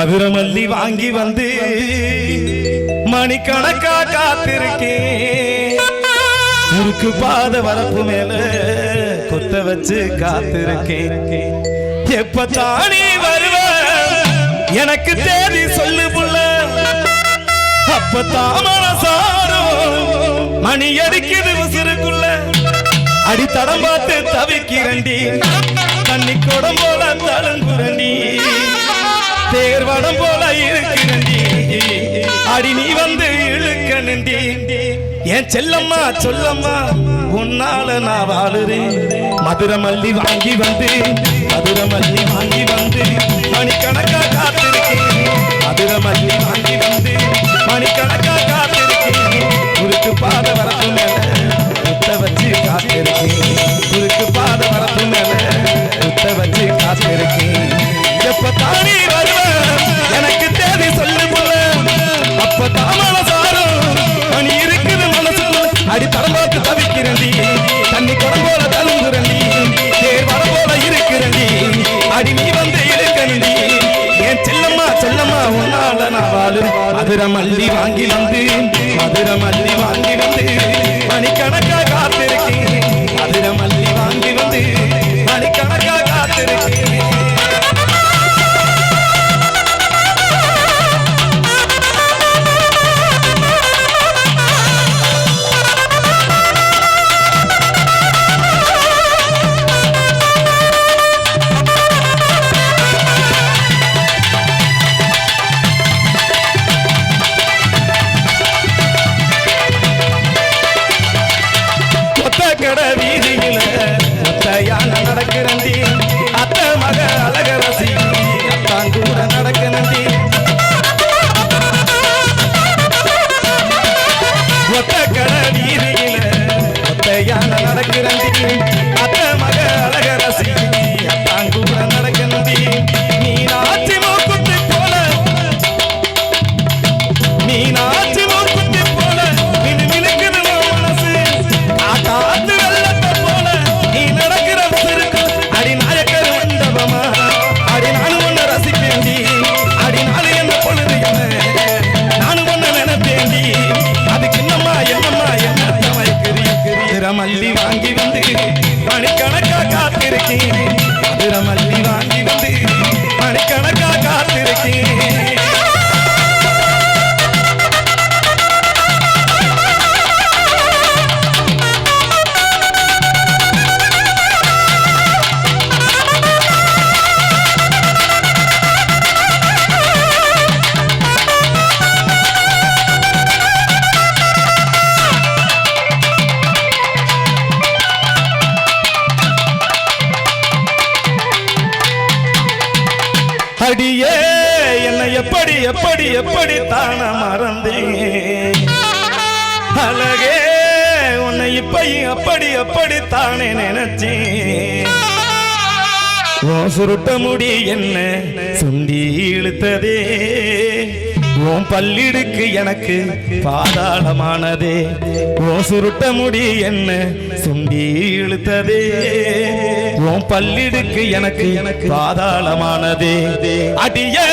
மதுரமல்லி வாங்கி வந்து மணிக்கணக்கா காத்திருக்கேன். முறுக்கு பாத வரப்பு மேல கொத்த வச்சு காத்திருக்கேன். எப்ப தானே வருவ? எனக்கு தேதி சொல்லு புள்ள. அப்ப தாமரசாரம் மணி அடிக்குது உசுருக்குள்ள. அடித்தடம் பார்த்து தவிக்கிறண்டி. தண்ணி குடம் போல தழுங்குரண்டி தேர்வடம் போல இருக்கிறண்டி அடி நீ வந்து இழுக்கணுண்டி என் செல்லம்மா சொல்லம்மா உன்னால நான் வாழுறேன். மதுரை மல்லி வாங்கி வந்து மதுரை மல்லி வாங்கி வந்து மணிக்கணக்கா காத்திருக்கேன். மதுரை மல்லி வாங்கி வந்து மணிக்கணக்கா காத்திருக்கேன். உருக்கு பாத வரப்பு வாழு மதுரை வாங்கி வந்து மதுரை மல்லி வாங்கி வந்து மணிக்கணக்கு காத்திருக்கேன் திரமல்லி அடியே என்னை எப்படி எப்படி எப்படி தான மறந்தேன்? அழகே உன்னை இப்பையும் அப்படி அப்படி தானே நினைச்சேன். சுருட்ட முடி என்ன சுண்டி இழுத்ததே. உன் பல்லிடுக்கு எனக்கு பாதாளமானதே. ஓ சுருட்ட முடி என்ன சுண்டி இழுத்ததே. உன் பல்லிடுக்கு எனக்கு பாதாளமானதே. அடியே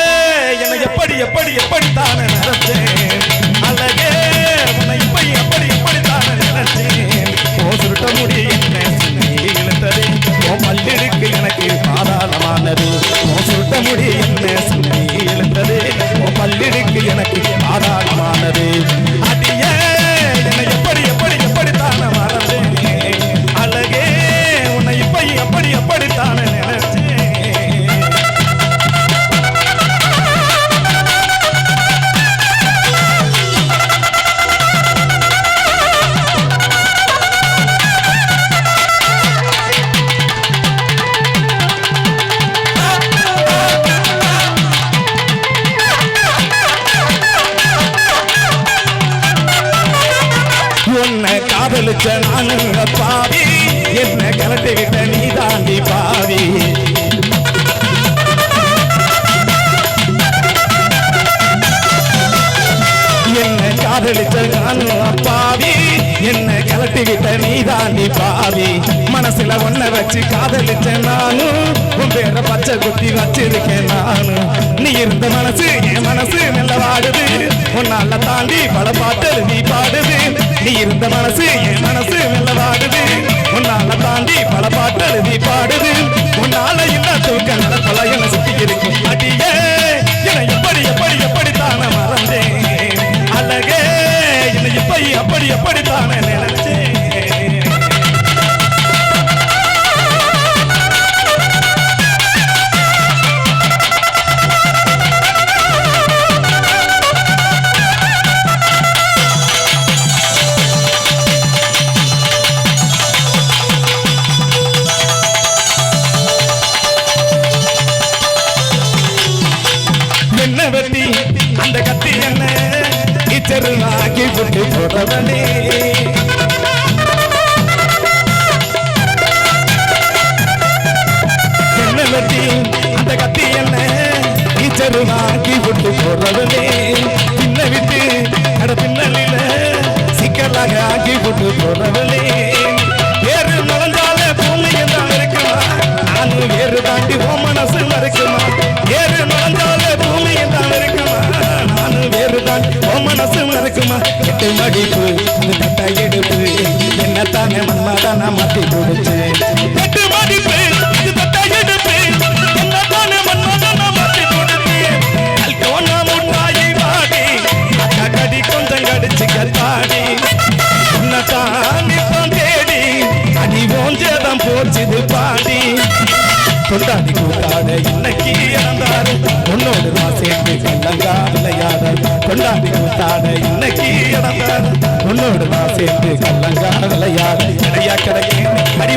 என்னை எப்படி எப்படி எப்படி தானே நடத்தேன். அழகே உன்னை இப்படி எப்படி எப்படி தானே நினைச்சேன் ஓ சுருட்ட முடி என்ன சுண்டி இழுத்ததே. உன் பல்லிடுக்கு எனக்கு பாதாளமானது. ஓ சுருட்ட முடி வச்ச நானுங்க பாவி என்ன கலட்டி விட்ட நீ தாண்டி பாவி என்ன காதலிச்ச நானும் அப்பாவி என்ன கலட்டி விட்ட நீ தாண்டி பாவி மனசுல ஒன்ன வச்சு காதலிச்ச நானும் உன் பேர பச்சை குத்தி வச்சிருக்கேன் நானும் நீ இருந்த மனசு என் மனசு மெல்ல வாடுது உன்னால தாண்டி பல பாட்டு நீ பாடுது இருந்த மனசு என் மனசு வெள்ளவாடுது உன்னால தாண்டி பல பாட்டு எழுதி பாடுது. உன்னால இல்ல தூக்க ஆக்கி புட்டி போட்டவனே. கண்ணலத்தி அந்த கத்தி என்ன? டீச்சரு ஆக்கி புட்டி போடுறவனே பின்ன விட்டு அட பின்னலில சிக்கலாக ஆக்கி புட்டு போடுறவன் இறந்தாரு. உன்னோடு நான் சேர்ந்து கல்லங்கா விளையாட கொண்டாடி கொடுத்தாட இன்னைக்கு இறந்தாரு. உன்னோடு நான் சேர்ந்து கல்லங்கா விளையாட கிடையா கிடைக்கும் அடி